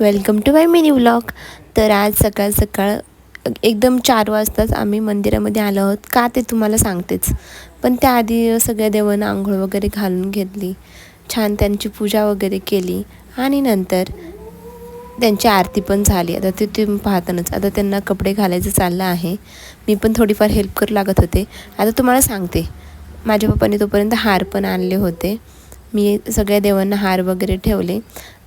Welcome to my mini vlog. तर आज सकाळ सकाळ एकदम चार वाजताच आम्ही मंदिरामध्ये आलो आहोत. का ते तुम्हाला सांगतेच. पण त्याआधी सगळ्या देवांना आंघोळ वगैरे घालून घेतली. छान त्यांची पूजा वगैरे केली. आणि नंतर त्यांची आरती पण झाली. आता ते तुम्ही पाहतानाच. आता त्यांना कपडे घालायचं चाललं आहे. मी पण थोडीफार हेल्प करू लागत होते. आता तुम्हाला सांगते. माझ्या पप्पाने तोपर्यंत हार पण आणले होते. मी सगळ्या देवांना हार वगैरे ठेवले.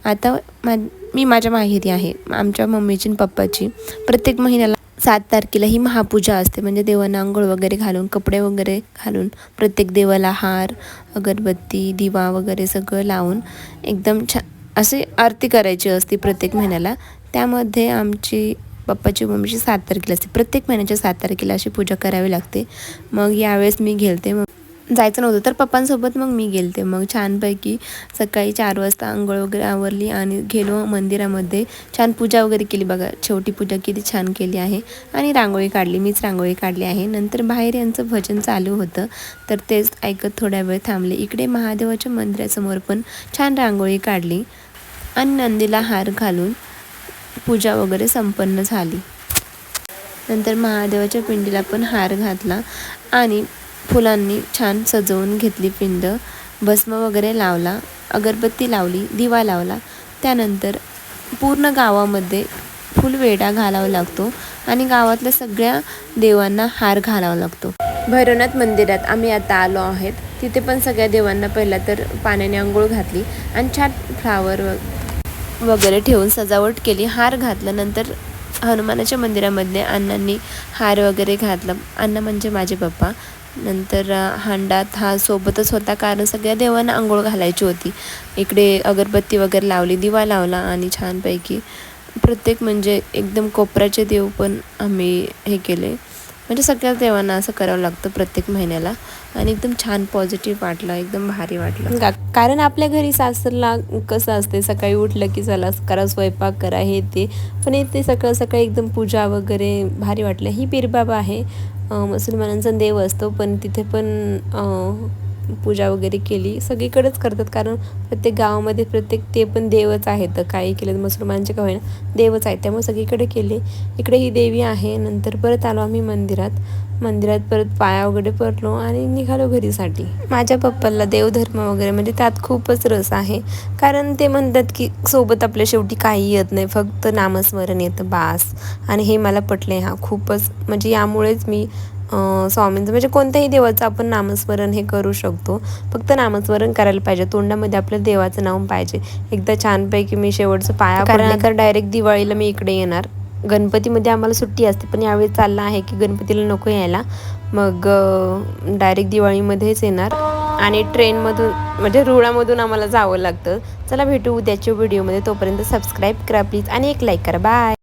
आता मा मी माझ्या माहेरी आहे. आमच्या मम्मीची आणि पप्पाची. प्रत्येक महिन्याला सात तारखेला ही महापूजा असते. म्हणजे देवांना आंघोळ वगैरे घालून कपडे वगैरे घालून प्रत्येक देवाला हार अगरबत्ती दिवा वगैरे सगळं लावून एकदम छान अशी आरती करायची असते प्रत्येक महिन्याला. त्यामध्ये आमची पप्पाची मम्मीची सात तारखेला असते. प्रत्येक महिन्याच्या सात तारखेला अशी पूजा करावी लागते. मग यावेळेस मी घेलते. मग जायचं नव्हतं. तर पप्पांसोबत मग मी गेलते. मग छानपैकी सकाळी चार वाजता आंघोळ वगैरे आवरली आणि गेलो मंदिरामध्ये. छान पूजा वगैरे केली बघा. छोटी पूजा किती छान केली आहे. आणि रांगोळी काढली. मीच रांगोळी काढली आहे. नंतर बाहेर यांचं भजन चालू होतं. तर तेच ऐकत थोड्या वेळ थांबले. इकडे महादेवाच्या मंदिरासमोर पण छान रांगोळी काढली आणि नंदीला हार घालून पूजा वगैरे संपन्न झाली. नंतर महादेवाच्या पिंडीला पण हार घातला आणि फुलांनी छान सजवून घेतली पिंड भस्म वगैरे लावला अगरबत्ती लावली दिवा लावला. त्यानंतर पूर्ण गावामध्ये फुलवेढा घालावा लागतो आणि गावातल्या सगळ्या देवांना हार घालावा लागतो. भैरवनाथ मंदिरात आम्ही आता आलो आहेत. तिथे पण सगळ्या देवांना पहिला तर पाण्याने आंघोळ घातली आणि छान फ्लावर वगैरे ठेवून सजावट केली. हार घातला नंतर हनुमानाच्या मंदिरामध्ये अण्णांनी हार वगैरे घातला. अण्णा म्हणजे माझे पप्पा. नंतर हांडात हा सोबतच होता कारण सगळ्या देवांना आंघोळ घालायची होती. इकडे अगरबत्ती वगैरे लावली दिवा लावला आणि छानपैकी प्रत्येक म्हणजे एकदम कोपऱ्याचे देव पण आम्ही हे केले. म्हणजे सगळ्या देवांना असं करावं लागतं प्रत्येक महिन्याला आणि एकदम छान पॉझिटिव्ह वाटलं एकदम भारी वाटलं. कारण आपल्या घरी सासरला कसं असते सकाळी उठलं की चला करा स्वयंपाक करा हे ते. पण इथे सकाळ सकाळी एकदम पूजा वगैरे भारी वाटलं. ही बिरबाबा आहे. मुसलमानांचा देव असतो पण तिथे पण पूजा वगैरे केली. सगळीकडेच करतात कारण प्रत्येक गावामध्ये प्रत्येक ते पण देवच आहेत. काही केलं मुसलमानचे का होईना देवच आहेत. त्यामुळे सगळीकडे केले. इकडे ही देवी आहे नंतर परत आलो आम्ही मंदिरात. मंदिरात परत पाया वगैरे पडलो आणि निघालो घरीसाठी. माझ्या पप्पाला देवधर्म वगैरे म्हणजे त्यात खूपच रस आहे. कारण ते म्हणतात की सोबत आपल्या शेवटी काही येत नाही फक्त नामस्मरण येतं बास. आणि हे मला पटले हा खूपच. म्हणजे यामुळेच मी स्वामींचं म्हणजे कोणत्याही देवाचं आपण नामस्मरण हे करू शकतो. फक्त नामस्मरण करायला पाहिजे तोंडामध्ये आपल्या देवाचं नाव पाहिजे. एकदा छानपैकी मी शेवटचं पाया कारण तर डायरेक्ट दिवाळीला मी इकडे येणार. गणपतीमध्ये आम्हाला सुट्टी असते पण यावेळी चाललं आहे की गणपतीला नको यायला. मग डायरेक्ट दिवाळीमध्येच येणार. आणि ट्रेनमधून म्हणजे रुळामधून आम्हाला जावं लागतं. चला भेटू उद्याच्या व्हिडिओमध्ये तोपर्यंत सबस्क्राईब करा प्लीज आणि एक लाईक करा. बाय